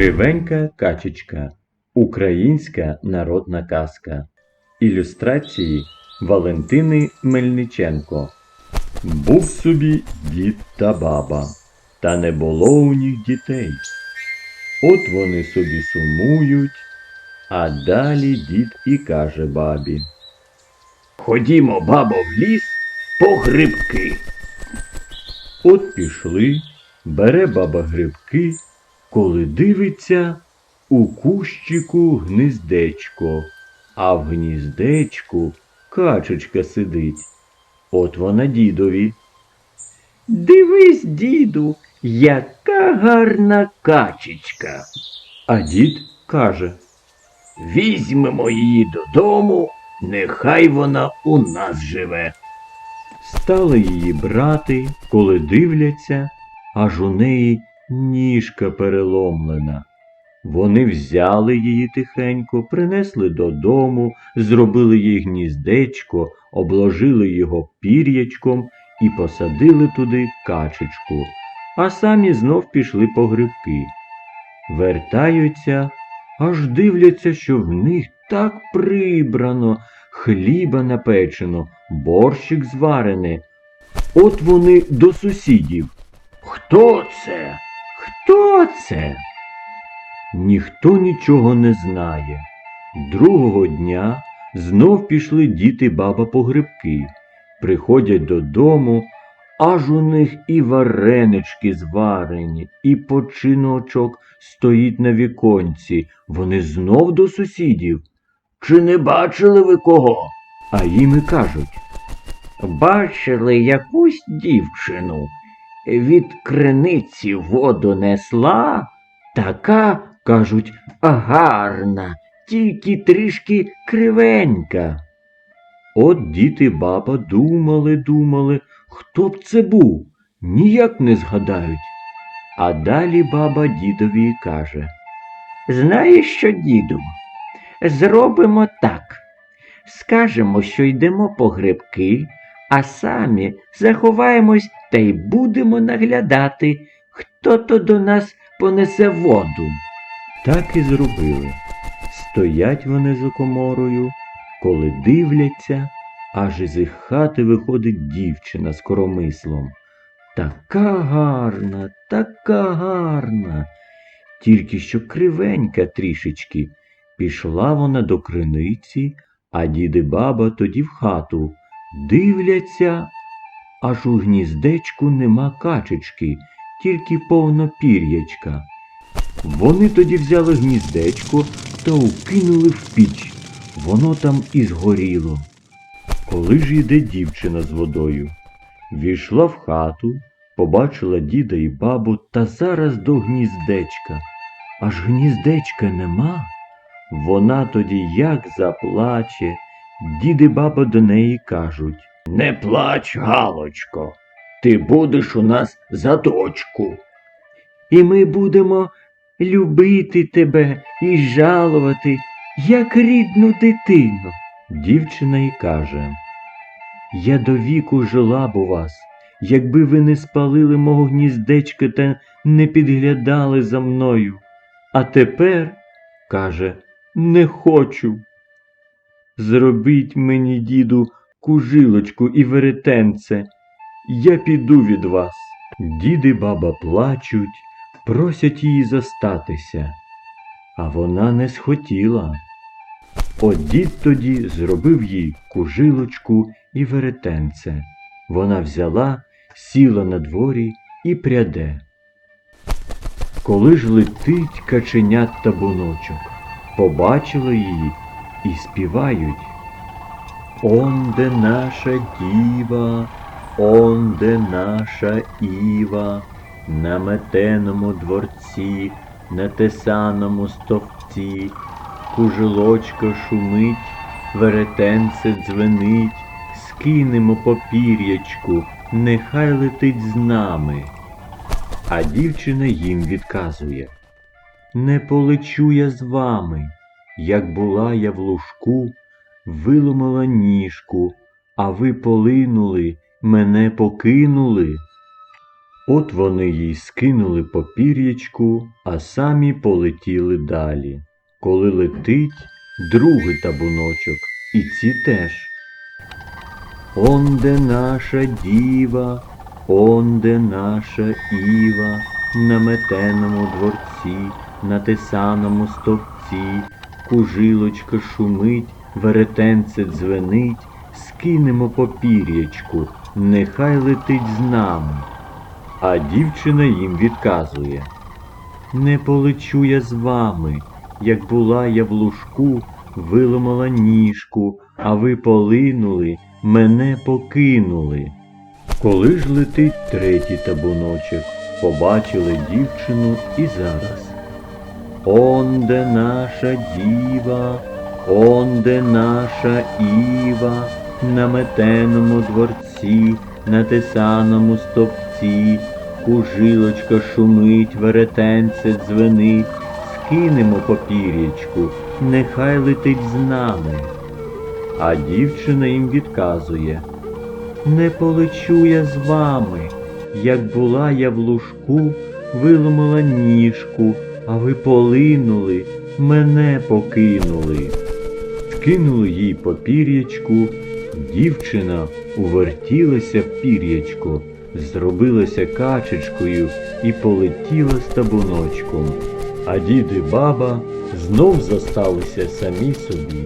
Кривенька качечка. Українська народна казка. Ілюстрації Валентини Мельниченко. Був собі дід та баба, та не було у них дітей. От вони собі сумують, а далі дід і каже бабі. Ходімо, бабо, в ліс по грибки. От пішли, бере баба грибки, коли дивиться, у кущику гніздечко, а в гніздечку качечка сидить. От вона дідові. Дивись, діду, яка гарна качечка. А дід каже, Візьмемо її додому, нехай вона у нас живе. стали її брати, коли дивляться, аж у неї ніжка переломлена. Вони взяли її тихенько, принесли додому, зробили їй гніздечко, обложили його пір'ячком і посадили туди качечку, а самі знов пішли по грибки. Вертаються, аж дивляться, що в них так прибрано, хліба напечено, борщик зварене. От вони до сусідів. Хто це? Хто це? Ніхто нічого не знає. Другого дня знов пішли діти баба по грибки. Приходять додому, аж у них і варенички зварені, і починочок стоїть на віконці. Вони знов до сусідів, Чи не бачили ви кого? а їм і кажуть. Бачили якусь дівчину. Від криниці воду несла, така, кажуть, гарна, тільки трішки кривенька. От діти баба думали, думали, хто б це був, ніяк не згадають. А далі баба дідові каже. Знаєш що, діду? Зробимо так. Скажемо, що йдемо по грибки, а самі заховаємось та й будемо наглядати, хто то до нас понесе воду. Так і зробили. Стоять вони за коморою, коли дивляться, аж із їх хати виходить дівчина з коромислом. Така гарна, така гарна. Тільки що кривенька трішечки. Пішла вона до криниці, а дід і баба тоді в хату. Дивляться, аж у гніздечку нема качечки, тільки повно пір'ячка. Вони тоді взяли гніздечко та укинули в піч. Воно там і згоріло. Коли ж йде дівчина з водою, війшла в хату, побачила діда і бабу та зараз до гніздечка. Аж гніздечка нема. Вона тоді як заплаче, дід і баба до неї кажуть. Не плач, Галочко, ти будеш у нас за дочку. І ми будемо любити тебе і жалувати, як рідну дитину. Дівчина й каже, Я до віку жила б у вас, якби ви не спалили мого гніздечка та не підглядали за мною. А тепер, каже, не хочу. Зробіть мені, діду, кужилочку і веретенце, я піду від вас. Дід і баба плачуть, просять її зостатися, а вона не схотіла. От дід тоді зробив їй кужилочку і веретенце. Вона взяла, сіла на дворі і пряде. Коли ж летить каченят табуночок, побачили її і співають. Он де наша діва, он де наша Іва, на метеному дворці, на тесаному стовпці, кужилочка шумить, веретенце дзвенить, скинемо попір'ячку, нехай летить з нами. А дівчина їм відказує Не полечу я з вами, як була я в лужку, виломила ніжку, а ви полинули, мене покинули. От вони їй скинули по пір'ячку, а самі полетіли далі. Коли летить другий табуночок, і ці теж. Онде наша діва, онде наша іва, на метеному дворці, на тесаному стовпці, кужилочка шумить, веретенце дзвенить, скинемо по пір'ячку, нехай летить з нами. А дівчина їм відказує Не полечу я з вами, як була я в лужку, виламала ніжку, а ви полинули, мене покинули. Коли ж летить третій табуночок, побачили дівчину і зараз. Онде наша діва, онде наша іва, на метеному дворці, на тесаному стовпці, кужилочка шумить, веретенце дзвенить, скинемо попір'ячку, нехай летить з нами. А дівчина їм відказує. Не полечу я з вами, як була я в лужку, виломила ніжку, а ви полинули, мене покинули. Кинули їй по пір'ячку, дівчина увертілася в пір'ячко, зробилася качечкою і полетіла з табуночком. А дід і баба знов зосталися самі собі.